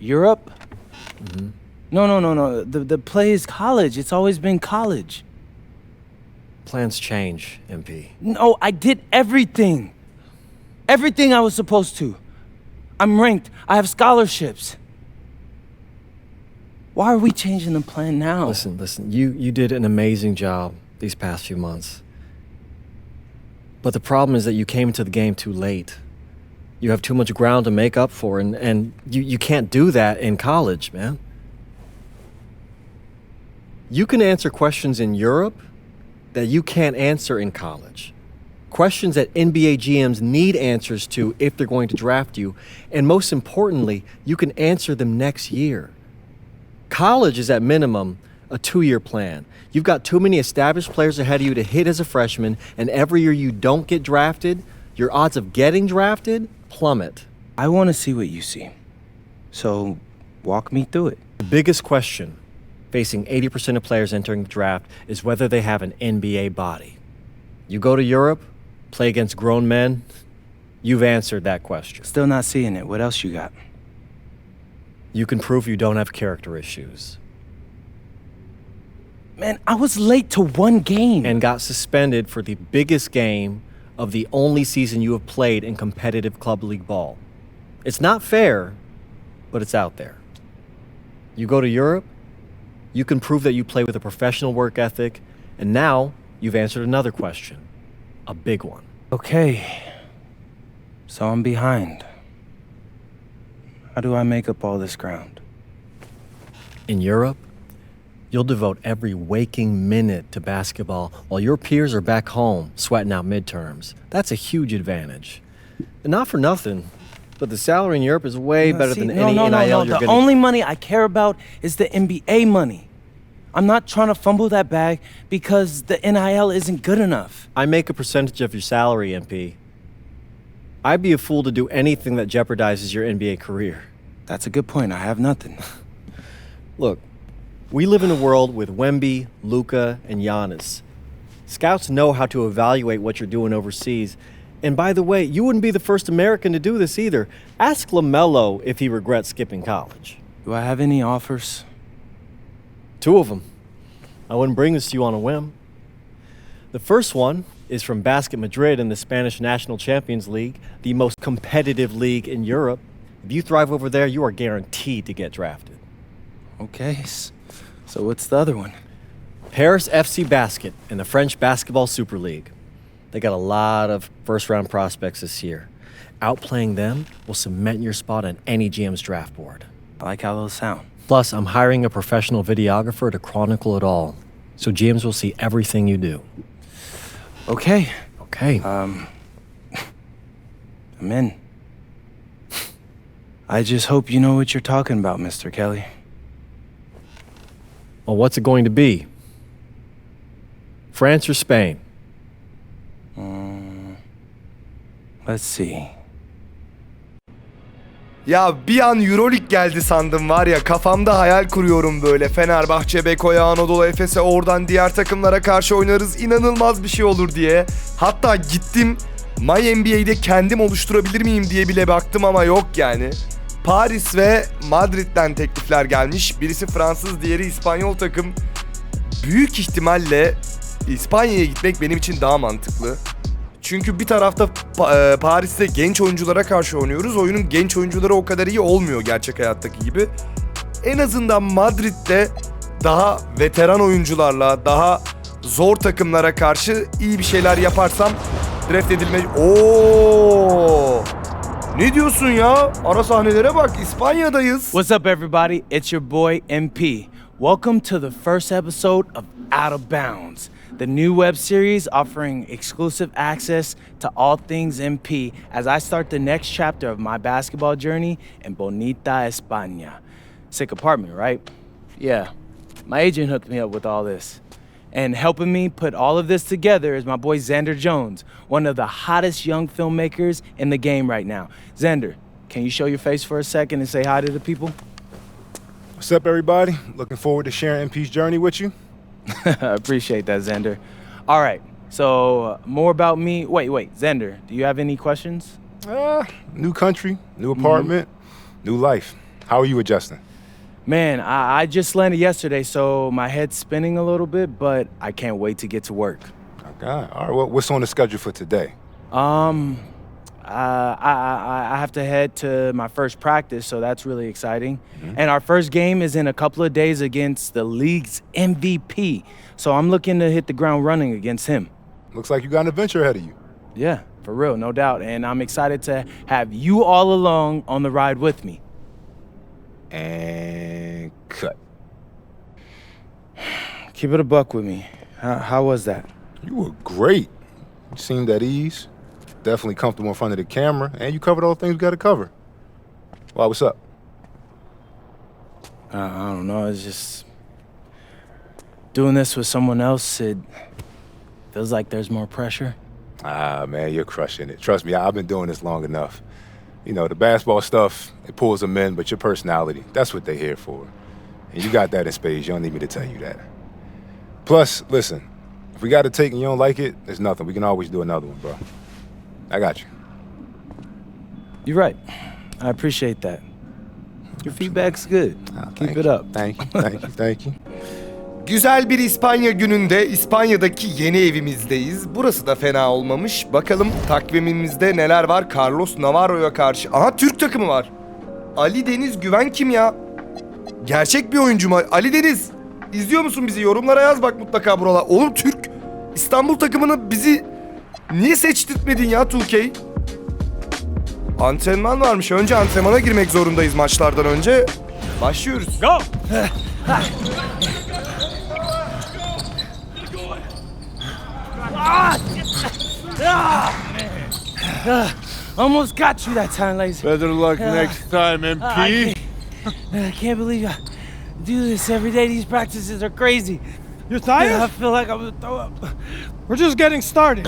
Europe? Mm-hmm. No, no, no, no. The, the play is college. It's always been college. Plans change, MP. No, I did everything. Everything I was supposed to. I'm ranked. I have scholarships. Why are we changing the plan now? Listen, listen. You you did an amazing job these past few months. But the problem is that you came into the game too late. You have too much ground to make up for, and, and you, you can't do that in college, man. You can answer questions in Europe that you can't answer in college. Questions that NBA GMs need answers to if they're going to draft you. And most importantly, you can answer them next year. College is at minimum a two year plan. You've got too many established players ahead of you to hit as a freshman, and every year you don't get drafted, your odds of getting drafted plummet. I want to see what you see. So, walk me through it. The biggest question facing 80% of players entering the draft is whether they have an NBA body. You go to Europe, play against grown men, you've answered that question. Still not seeing it. What else you got? You can prove you don't have character issues Man, I was late to one game. and got suspended for the biggest game of the only season you have played in competitive club league ball. It's not fair, but it's out there. You go to Europe, you can prove that you play with a professional work ethic, and now you've answered another question, a big one. okay. So I'm behind. How do I make up all this ground? In Europe, you'll devote every waking minute to basketball while your peers are back home sweating out midterms. That's a huge advantage. And not for nothing, but the salary in Europe is way better See, than no, any no, no, NIL no. you're The getting. only money I care about is the NBA money. I'm not trying to fumble that bag because the NIL isn't good enough. I make a percentage of your salary, MP. I'd be a fool to do anything that jeopardizes your NBA career. That's a good point. I have nothing. Look, we live in a world with Wemby, Luca, and Giannis. Scouts know how to evaluate what you're doing overseas. And by the way, you wouldn't be the first American to do this either. Ask LaMelo if he regrets skipping college. Do I have any offers? Two of them. I wouldn't bring this to you on a whim. The first one is from Basket Madrid in the Spanish National Champions League, the most competitive league in Europe. If you thrive over there, you are guaranteed to get drafted. Okay. So what's the other one? Paris FC Basket in the French Basketball Super League. They got a lot of first round prospects this year. Outplaying them will cement your spot on any GM's draft board. I like how those sound. Plus, I'm hiring a professional videographer to chronicle it all, so GMs will see everything you do. Okay. Okay. Um, I'm in. I just hope you know what you're talking about, Mr. Kelly. Well, what's it going to be? France or Spain? Let's see. Ya bir an Euroleague geldi sandım var ya kafamda hayal kuruyorum böyle. Fenerbahçe, Beko'ya, Anadolu Efes'e oradan diğer takımlara karşı oynarız. inanılmaz bir şey olur diye. Hatta gittim My NBA'de kendim oluşturabilir miyim diye bile baktım ama yok yani. Paris ve Madrid'den teklifler gelmiş. Birisi Fransız, diğeri İspanyol takım. Büyük ihtimalle İspanya'ya gitmek benim için daha mantıklı. Çünkü bir tarafta e, Paris'te genç oyunculara karşı oynuyoruz. Oyunun genç oyuncuları o kadar iyi olmuyor gerçek hayattaki gibi. En azından Madrid'de daha veteran oyuncularla, daha zor takımlara karşı iyi bir şeyler yaparsam draft edilme... Oo! Ne diyorsun ya? Ara sahnelere bak. İspanya'dayız. What's up, everybody? It's your boy MP. Welcome to the first episode of Out of Bounds, the new web series offering exclusive access to all things MP as I start the next chapter of my basketball journey in Bonita, España. Sick apartment, right? Yeah. My agent hooked me up with all this. And helping me put all of this together is my boy Xander Jones, one of the hottest young filmmakers in the game right now. Xander, can you show your face for a second and say hi to the people? What's up, everybody? Looking forward to sharing MP's journey with you. I appreciate that, Xander. All right, so uh, more about me. Wait, wait, Xander, do you have any questions? Uh, new country, new apartment, new life. How are you adjusting? Man, I, I just landed yesterday, so my head's spinning a little bit, but I can't wait to get to work. Okay. All right. Well, what's on the schedule for today? Um, uh, I, I, I have to head to my first practice, so that's really exciting. And our first game is in a couple of days against the league's MVP. So I'm looking to hit the ground running against him. Looks like you got an adventure ahead of you. Yeah, for real, no doubt. And I'm excited to have you all along on the ride with me. And cut. Keep it a buck with me. How, how was that? You were great. You seemed at ease. Definitely comfortable in front of the camera, and you covered all the things we got to cover. Why? What's up? Uh, I don't know. It's just doing this with someone else. It feels like there's more pressure. Ah, man, you're crushing it. Trust me, I've been doing this long enough. You know, the basketball stuff, it pulls them in, but your personality, that's what they're here for. And you got that in spades. You don't need me to tell you that. Plus, listen, if we got to take and you don't like it, there's nothing. We can always do another one, bro. I got you. You're right. I appreciate that. Your feedback's good. Ah, Keep it you. up. Thank you, thank you, thank you. Güzel bir İspanya gününde İspanya'daki yeni evimizdeyiz. Burası da fena olmamış. Bakalım takvimimizde neler var? Carlos Navarro'ya karşı. Aha Türk takımı var. Ali Deniz Güven kim ya? Gerçek bir oyuncu mu? Ali Deniz izliyor musun bizi? Yorumlara yaz bak mutlaka buralar. Oğlum Türk İstanbul takımını bizi niye seçtirtmedin ya 2K? Antrenman varmış. Önce antrenmana girmek zorundayız maçlardan önce. Başlıyoruz. Go! Almost got you that time, ladies. Better luck next time, I MP. can't, I can't believe I do this every day. These practices are crazy. You're tired? I feel like I'm gonna throw up. We're just getting started.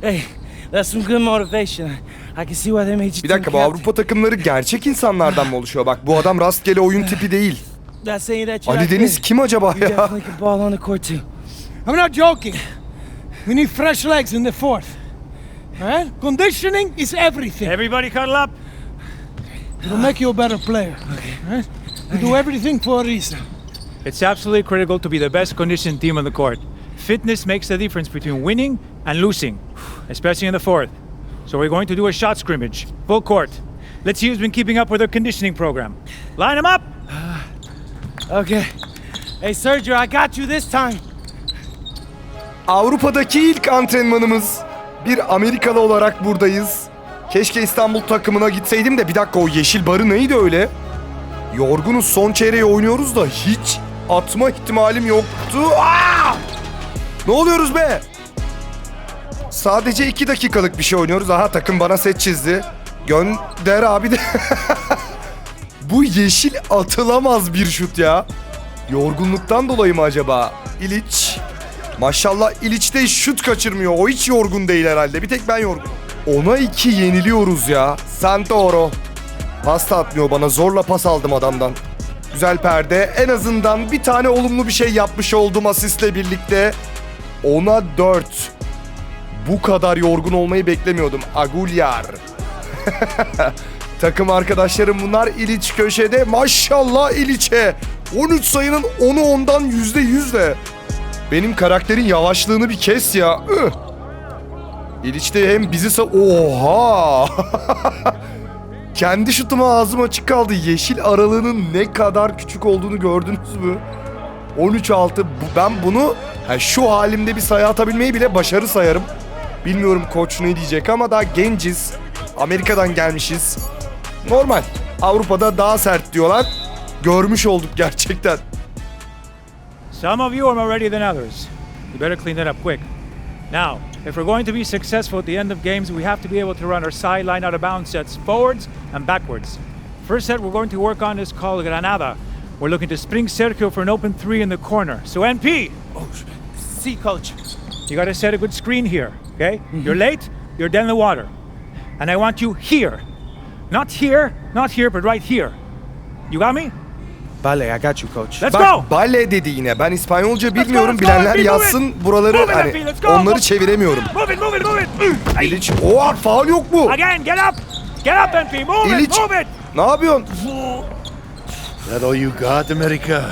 Hey, that's some good motivation. I can see why they made you Bir dakika bu. Avrupa takımları gerçek insanlardan mı oluşuyor? Bak bu adam rastgele oyun tipi değil. Not saying that you're Ali Deniz kim acaba ya? I'm not joking. We need fresh legs in the fourth. All right? Conditioning is everything. Everybody cuddle up. It'll make you a better player. Okay. All right? We do everything for a reason. It's absolutely critical to be the best conditioned team on the court. Fitness makes the difference between winning and losing, especially in the fourth. So we're going to do a shot scrimmage, full court. Let's see who's been keeping up with their conditioning program. Line them up. Okay. Hey, Sergio, I got you this time. Avrupa'daki ilk antrenmanımız. Bir Amerikalı olarak buradayız. Keşke İstanbul takımına gitseydim de bir dakika o yeşil barı neydi öyle? Yorgunuz son çeyreği oynuyoruz da hiç atma ihtimalim yoktu. Aa! Ne oluyoruz be? Sadece iki dakikalık bir şey oynuyoruz. Aha takım bana set çizdi. Gönder abi de. Bu yeşil atılamaz bir şut ya. Yorgunluktan dolayı mı acaba? İliç. Maşallah İliç de şut kaçırmıyor. O hiç yorgun değil herhalde. Bir tek ben yorgun. Ona iki yeniliyoruz ya. Santoro. Pas da atmıyor bana. Zorla pas aldım adamdan. Güzel perde. En azından bir tane olumlu bir şey yapmış oldum asistle birlikte. Ona 4. Bu kadar yorgun olmayı beklemiyordum. Agulyar. Takım arkadaşlarım bunlar İliç köşede. Maşallah İliç'e. 13 sayının 10'u ondan %100 de. Benim karakterin yavaşlığını bir kes ya. Üh. İliç de hem bizi sa... Oha! Kendi şutuma ağzım açık kaldı. Yeşil aralığının ne kadar küçük olduğunu gördünüz mü? 13-6. Bu- Ben bunu ha, şu halimde bir sayı atabilmeyi bile başarı sayarım. Bilmiyorum koç ne diyecek ama daha genciz. Amerika'dan gelmişiz. Normal. Avrupa'da daha sert diyorlar. Görmüş olduk gerçekten. Some of you are more ready than others. You better clean that up quick. Now, if we're going to be successful at the end of games, we have to be able to run our sideline out of bounds sets forwards and backwards. First set we're going to work on is called Granada. We're looking to spring Sergio for an open three in the corner. So NP, oh, See, coach. you got to set a good screen here, okay? Mm-hmm. You're late, you're dead in the water. And I want you here. Not here, not here, but right here. You got me? Vale, I got you, coach. Let's Bak go! bale dedi yine. Ben İspanyolca bilmiyorum. let's go, Bilenler let's go, yazsın. Buraları Move it, hani let's go. onları çeviremiyorum. Move it, move it, move it! Ay. İliç. Oha faul yok mu? Again, get up! Get up, MP! Move İliç. it, move it! Ne yapıyorsun? That all you got, America?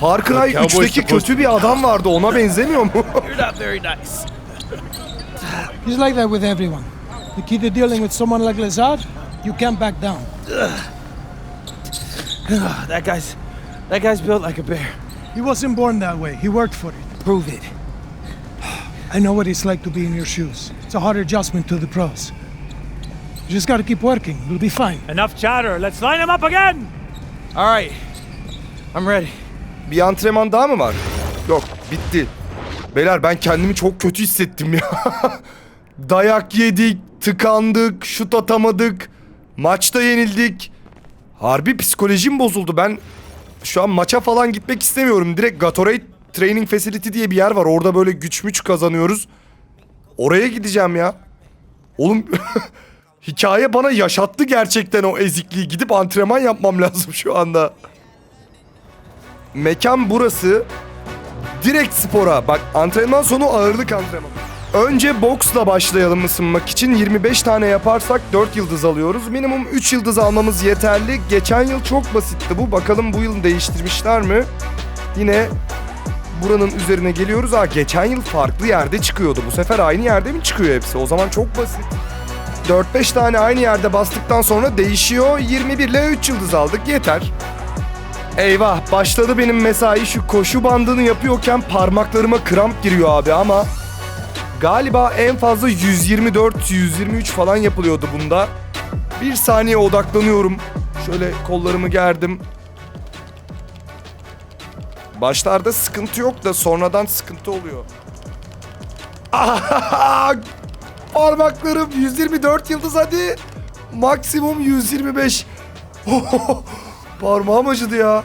Far Cry Cowboys 3'teki supposed kötü bir adam vardı. Ona benzemiyor mu? You're not very nice. He's like that with everyone. The key to dealing with someone like Lazard, you can't back down. That guy's, that guy's built like a bear. He wasn't born that way. He worked for it. Prove it. I know what it's like to be in your shoes. It's a hard adjustment to the pros. You just gotta keep working. You'll be fine. Enough chatter. Let's line them up again. All right, I'm ready. bir antrenman daha mı var? Yok bitti. Beyler ben kendimi çok kötü hissettim ya. Dayak yedik, tıkandık, şut atamadık. Maçta yenildik. Harbi psikolojim bozuldu. Ben şu an maça falan gitmek istemiyorum. Direkt Gatorade Training Facility diye bir yer var. Orada böyle güç müç kazanıyoruz. Oraya gideceğim ya. Oğlum hikaye bana yaşattı gerçekten o ezikliği. Gidip antrenman yapmam lazım şu anda. Mekan burası. Direkt spora. Bak antrenman sonu ağırlık antrenmanı. Önce boksla başlayalım ısınmak için. 25 tane yaparsak 4 yıldız alıyoruz. Minimum 3 yıldız almamız yeterli. Geçen yıl çok basitti bu. Bakalım bu yıl değiştirmişler mi? Yine buranın üzerine geliyoruz. Aa geçen yıl farklı yerde çıkıyordu. Bu sefer aynı yerde mi çıkıyor hepsi? O zaman çok basit. 4-5 tane aynı yerde bastıktan sonra değişiyor. 21 ile 3 yıldız aldık. Yeter. Eyvah başladı benim mesai şu koşu bandını yapıyorken parmaklarıma kramp giriyor abi ama galiba en fazla 124-123 falan yapılıyordu bunda. Bir saniye odaklanıyorum. Şöyle kollarımı gerdim. Başlarda sıkıntı yok da sonradan sıkıntı oluyor. Ah, Parmaklarım 124 yıldız hadi. Maksimum 125. Parmağım acıdı ya.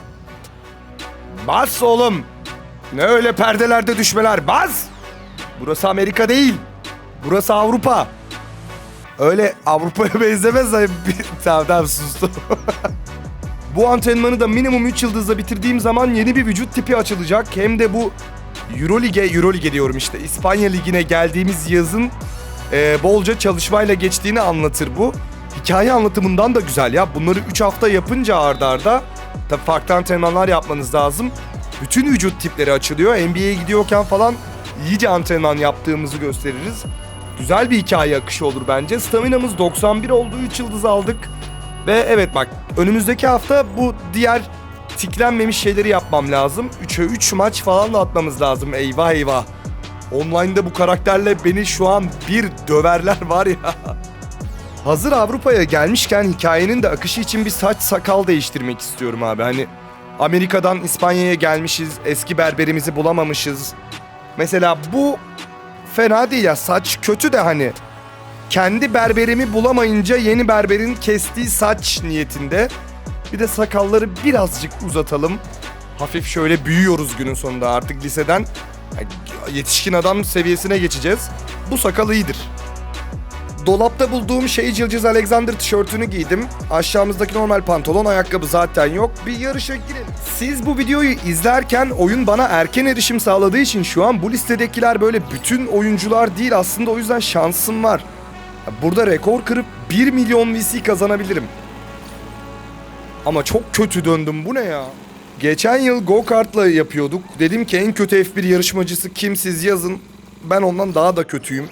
Bas oğlum. Ne öyle perdelerde düşmeler bas. Burası Amerika değil. Burası Avrupa. Öyle Avrupa'ya benzemez tamam tamam sustum. bu antrenmanı da minimum 3 yıldızla bitirdiğim zaman yeni bir vücut tipi açılacak. Hem de bu Eurolig'e, Eurolig'e diyorum işte İspanya Ligi'ne geldiğimiz yazın e, bolca çalışmayla geçtiğini anlatır bu. Hikaye anlatımından da güzel ya. Bunları 3 hafta yapınca ardarda arda, tabii farklı antrenmanlar yapmanız lazım. Bütün vücut tipleri açılıyor. NBA'ye gidiyorken falan iyice antrenman yaptığımızı gösteririz. Güzel bir hikaye akışı olur bence. Staminamız 91 oldu. 3 yıldız aldık. Ve evet bak önümüzdeki hafta bu diğer tiklenmemiş şeyleri yapmam lazım. 3'e 3 maç falan da atmamız lazım. Eyvah eyvah. Online'da bu karakterle beni şu an bir döverler var ya. Hazır Avrupa'ya gelmişken hikayenin de akışı için bir saç sakal değiştirmek istiyorum abi. Hani Amerika'dan İspanya'ya gelmişiz, eski berberimizi bulamamışız. Mesela bu fena değil ya saç kötü de hani kendi berberimi bulamayınca yeni berberin kestiği saç niyetinde. Bir de sakalları birazcık uzatalım. Hafif şöyle büyüyoruz günün sonunda artık liseden yetişkin adam seviyesine geçeceğiz. Bu sakal iyidir. Dolapta bulduğum şey Cılcız Alexander tişörtünü giydim. Aşağımızdaki normal pantolon, ayakkabı zaten yok. Bir yarışa girelim. Siz bu videoyu izlerken oyun bana erken erişim sağladığı için şu an bu listedekiler böyle bütün oyuncular değil aslında o yüzden şansım var. Burada rekor kırıp 1 milyon VC kazanabilirim. Ama çok kötü döndüm bu ne ya? Geçen yıl go kartla yapıyorduk. Dedim ki en kötü F1 yarışmacısı kim siz yazın. Ben ondan daha da kötüyüm.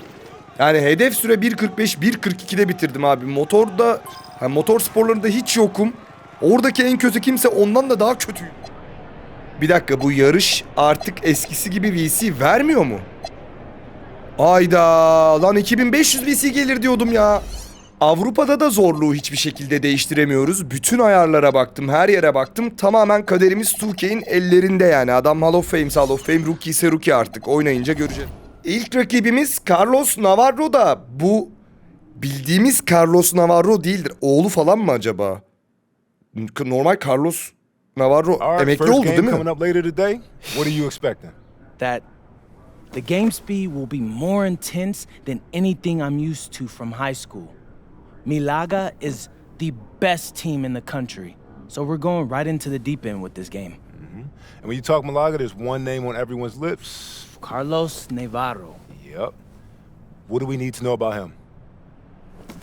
Yani hedef süre 1.45 1.42'de bitirdim abi. Motorda ha, motor sporlarında hiç yokum. Oradaki en kötü kimse ondan da daha kötüyüm. Bir dakika bu yarış artık eskisi gibi VC vermiyor mu? Ayda lan 2500 VC gelir diyordum ya. Avrupa'da da zorluğu hiçbir şekilde değiştiremiyoruz. Bütün ayarlara baktım, her yere baktım. Tamamen kaderimiz 2K'in ellerinde yani. Adam Hall of Fame, Hall of Fame, rookie ise rookie artık. Oynayınca göreceğiz. İlk rakibimiz Carlos Navarro da bu bildiğimiz Carlos Navarro değildir. Oğlu falan mı acaba? Normal Carlos Navarro All right, emekli first oldu game değil mi? coming up later today. What are you expecting? That the game speed will be more intense than anything I'm used to from high school. Milaga is the best team in the country. So we're going right into the deep end with this game. Mm-hmm. And when you talk Malaga, there's one name on everyone's lips. Carlos Navarro, Yep. What do we need to know about him?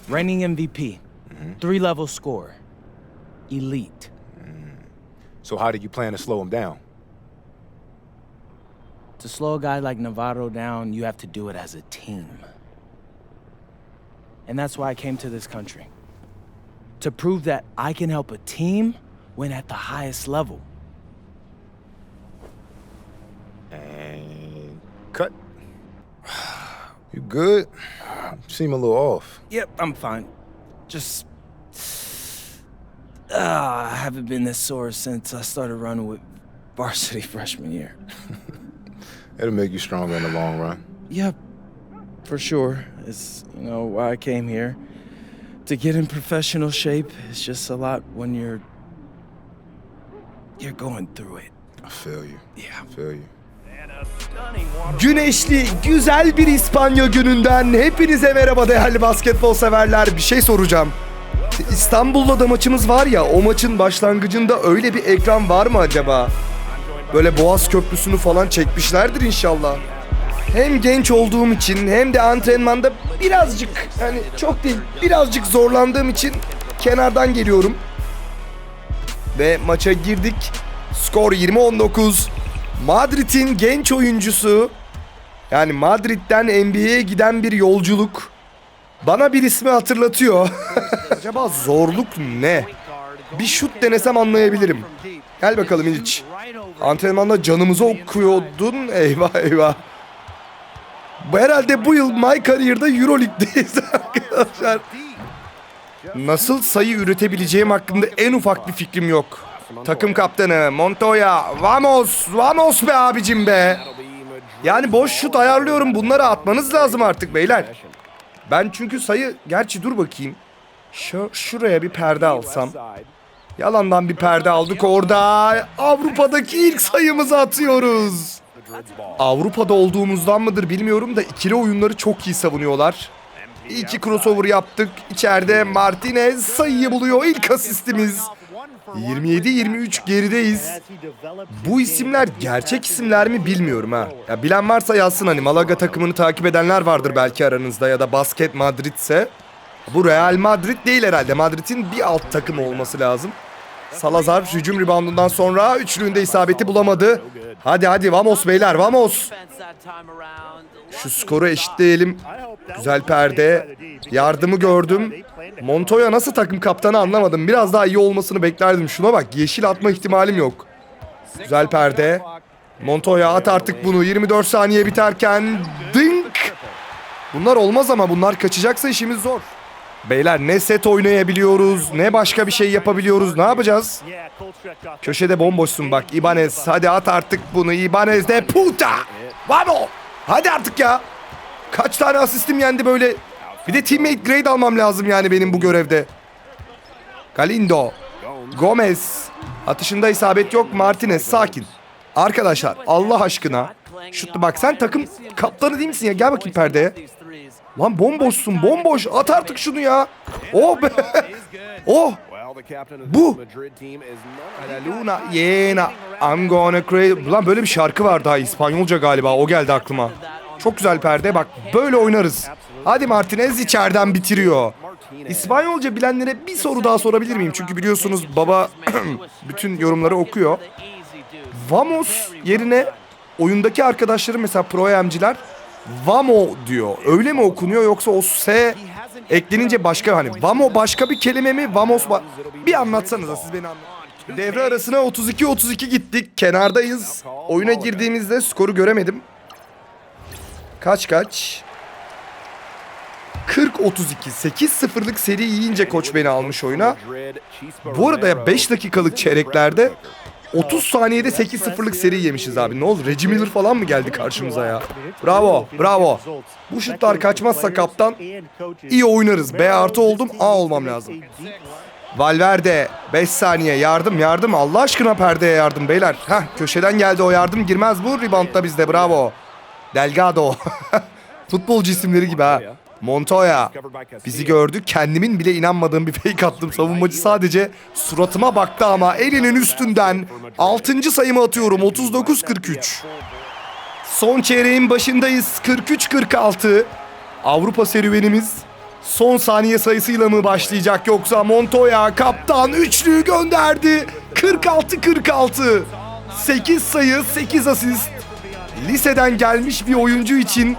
reigning MVP, mm-hmm. three level scorer, elite. Mm. So how do you plan to slow him down? To slow a guy like Navarro down, you have to do it as a team. And that's why I came to this country. To prove that I can help a team win at the highest level. And cut. You good? You seem a little off. Yep, I'm fine. Just. Uh, I haven't been this sore since I started running with varsity freshman year. It'll make you stronger in the long run. Yep, for sure. It's, you know, why I came here. To get in professional shape, it's just a lot when you're. You're going through it. I feel you. Yeah. I feel you. Güneşli, güzel bir İspanya gününden hepinize merhaba değerli basketbol severler. Bir şey soracağım. İstanbul'da da maçımız var ya, o maçın başlangıcında öyle bir ekran var mı acaba? Böyle Boğaz Köprüsü'nü falan çekmişlerdir inşallah. Hem genç olduğum için hem de antrenmanda birazcık yani çok değil birazcık zorlandığım için kenardan geliyorum. Ve maça girdik. Skor 20-19. Madrid'in genç oyuncusu yani Madrid'den NBA'ye giden bir yolculuk bana bir ismi hatırlatıyor. Acaba zorluk ne? Bir şut denesem anlayabilirim. Gel bakalım İliç. Antrenmanda canımızı okuyordun. Eyvah eyvah. Herhalde bu yıl My Career'da Euroleague'deyiz arkadaşlar. Nasıl sayı üretebileceğim hakkında en ufak bir fikrim yok. Takım kaptanı Montoya. Vamos, vamos be abicim be. Yani boş şut ayarlıyorum. Bunları atmanız lazım artık beyler. Ben çünkü sayı... Gerçi dur bakayım. Şu, şuraya bir perde alsam. Yalandan bir perde aldık orada. Avrupa'daki ilk sayımızı atıyoruz. Avrupa'da olduğumuzdan mıdır bilmiyorum da ikili oyunları çok iyi savunuyorlar. İyi ki crossover yaptık. İçeride Martinez sayıyı buluyor. İlk asistimiz. 27-23 gerideyiz. Bu isimler gerçek isimler mi bilmiyorum ha. Ya bilen varsa yazsın hani Malaga takımını takip edenler vardır belki aranızda ya da Basket Madrid'se. Bu Real Madrid değil herhalde. Madrid'in bir alt takımı olması lazım. Salazar hücum reboundundan sonra üçlüğünde isabeti bulamadı. Hadi hadi vamos beyler vamos. Şu skoru eşitleyelim. Güzel perde. Yardımı gördüm. Montoya nasıl takım kaptanı anlamadım. Biraz daha iyi olmasını beklerdim. Şuna bak yeşil atma ihtimalim yok. Güzel perde. Montoya at artık bunu. 24 saniye biterken dink. Bunlar olmaz ama bunlar kaçacaksa işimiz zor. Beyler ne set oynayabiliyoruz ne başka bir şey yapabiliyoruz. Ne yapacağız? Köşede bomboşsun bak Ibanez. Hadi at artık bunu Ibanez de puta. Vamo. Hadi artık ya. Kaç tane asistim yendi böyle. Bir de teammate grade almam lazım yani benim bu görevde. Galindo. Gomez. Atışında isabet yok. Martinez sakin. Arkadaşlar Allah aşkına. Şutlu bak sen takım kaptanı değil misin ya? Gel bakayım perdeye. Lan bomboşsun bomboş. At artık şunu ya. Oh be. Oh. Bu. Luna yena. I'm gonna crazy. Lan böyle bir şarkı var daha İspanyolca galiba. O geldi aklıma. Çok güzel perde. Bak böyle oynarız. Hadi Martinez içeriden bitiriyor. İspanyolca bilenlere bir soru daha sorabilir miyim? Çünkü biliyorsunuz baba bütün yorumları okuyor. Vamos yerine oyundaki arkadaşlarım mesela pro Vamo diyor. Öyle mi okunuyor yoksa o S eklenince başka hani Vamo başka bir kelime mi? Vamos ba- bir anlatsanıza siz beni anlatın. Devre arasına 32-32 gittik. Kenardayız. Oyuna girdiğimizde skoru göremedim. Kaç kaç? 40-32. 8-0'lık seri yiyince koç beni almış oyuna. Bu arada ya 5 dakikalık çeyreklerde 30 saniyede 8-0'lık seri yemişiz abi. Ne oldu? Reggie Miller falan mı geldi karşımıza ya? Bravo, bravo. Bu şutlar kaçmazsa kaptan iyi oynarız. B artı oldum, A olmam lazım. Valverde 5 saniye yardım yardım Allah aşkına perdeye yardım beyler. Heh köşeden geldi o yardım girmez bu reboundda bizde bravo. Delgado. Futbolcu isimleri gibi ha. Montoya. Bizi gördü. Kendimin bile inanmadığım bir fake attım. Savunmacı sadece suratıma baktı ama elinin üstünden 6. sayımı atıyorum. 39-43. Son çeyreğin başındayız. 43-46. Avrupa serüvenimiz son saniye sayısıyla mı başlayacak yoksa Montoya kaptan üçlüyü gönderdi. 46-46. 8 sayı, 8 asist. Liseden gelmiş bir oyuncu için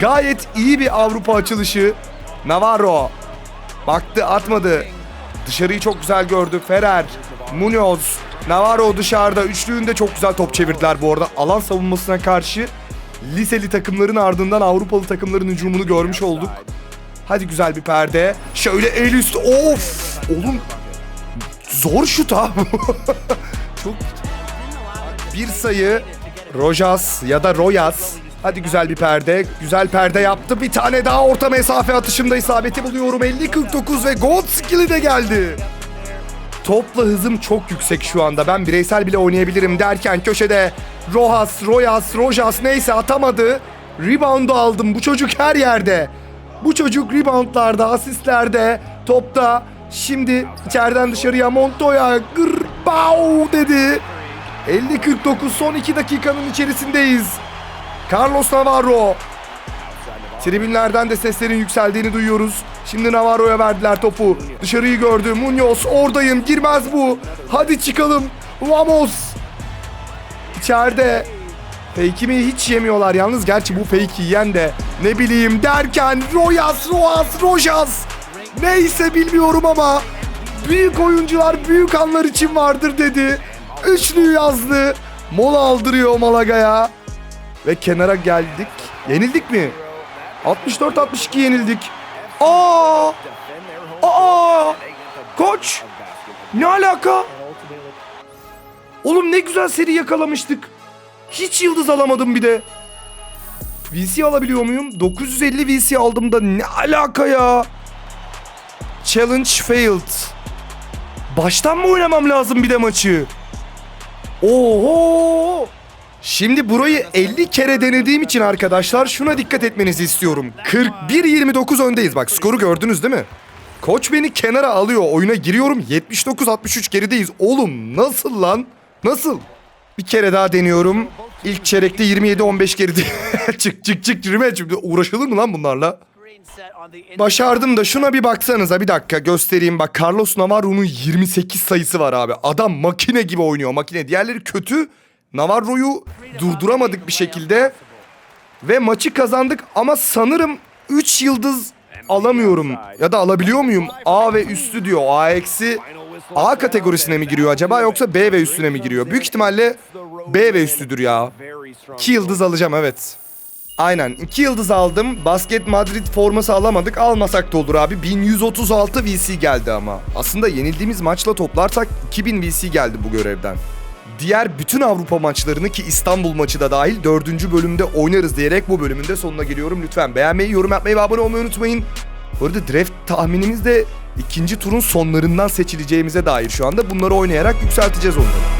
gayet iyi bir Avrupa açılışı. Navarro baktı atmadı. Dışarıyı çok güzel gördü. Ferrer, Munoz, Navarro dışarıda. Üçlüğünde çok güzel top çevirdiler bu arada. Alan savunmasına karşı liseli takımların ardından Avrupalı takımların hücumunu görmüş olduk. Hadi güzel bir perde. Şöyle el üstü. Of! Oğlum zor şut ha. çok bir sayı Rojas ya da Royas. Hadi güzel bir perde. Güzel perde yaptı. Bir tane daha orta mesafe atışında isabeti buluyorum. 50-49 ve gold skill'i de geldi. Topla hızım çok yüksek şu anda. Ben bireysel bile oynayabilirim derken köşede Rojas, Royas, Rojas neyse atamadı. Rebound'u aldım. Bu çocuk her yerde. Bu çocuk reboundlarda, asistlerde, topta. Şimdi içeriden dışarıya Montoya gırbau dedi. 50-49 son 2 dakikanın içerisindeyiz. Carlos Navarro. Tribünlerden de seslerin yükseldiğini duyuyoruz. Şimdi Navarro'ya verdiler topu. Dışarıyı gördü. Munoz oradayım. Girmez bu. Hadi çıkalım. Vamos. İçeride. Fake'imi hiç yemiyorlar yalnız. Gerçi bu fake'i yiyen de ne bileyim derken Royas, Rojas, Rojas. Neyse bilmiyorum ama büyük oyuncular büyük anlar için vardır dedi. Üçlüyü yazdı. Mola aldırıyor Malaga'ya. Ve kenara geldik. Yenildik mi? 64-62 yenildik. Aa! Aa! Koç! Ne alaka? Oğlum ne güzel seri yakalamıştık. Hiç yıldız alamadım bir de. VC alabiliyor muyum? 950 VC aldım da ne alaka ya? Challenge failed. Baştan mı oynamam lazım bir de maçı? Oho! Şimdi burayı 50 kere denediğim için arkadaşlar şuna dikkat etmenizi istiyorum. 41-29 öndeyiz. Bak skoru gördünüz değil mi? Koç beni kenara alıyor. Oyuna giriyorum. 79-63 gerideyiz. Oğlum nasıl lan? Nasıl? Bir kere daha deniyorum. İlk çeyrekte 27-15 geride. çık çık çık rematch. Uğraşılır mı lan bunlarla? Başardım da şuna bir baksanıza bir dakika göstereyim bak Carlos Navarro'nun 28 sayısı var abi. Adam makine gibi oynuyor makine. Diğerleri kötü. Navarro'yu durduramadık bir şekilde. Ve maçı kazandık ama sanırım 3 yıldız alamıyorum. Ya da alabiliyor muyum? A ve üstü diyor. A eksi A kategorisine mi giriyor acaba yoksa B ve üstüne mi giriyor? Büyük ihtimalle B ve üstüdür ya. 2 yıldız alacağım evet. Aynen 2 yıldız aldım. Basket Madrid forması alamadık. Almasak da olur abi. 1136 VC geldi ama. Aslında yenildiğimiz maçla toplarsak 2000 VC geldi bu görevden. Diğer bütün Avrupa maçlarını ki İstanbul maçı da dahil 4. bölümde oynarız diyerek bu bölümün de sonuna geliyorum. Lütfen beğenmeyi, yorum yapmayı ve abone olmayı unutmayın. Bu arada draft tahminimiz de ikinci turun sonlarından seçileceğimize dair şu anda. Bunları oynayarak yükselteceğiz onları.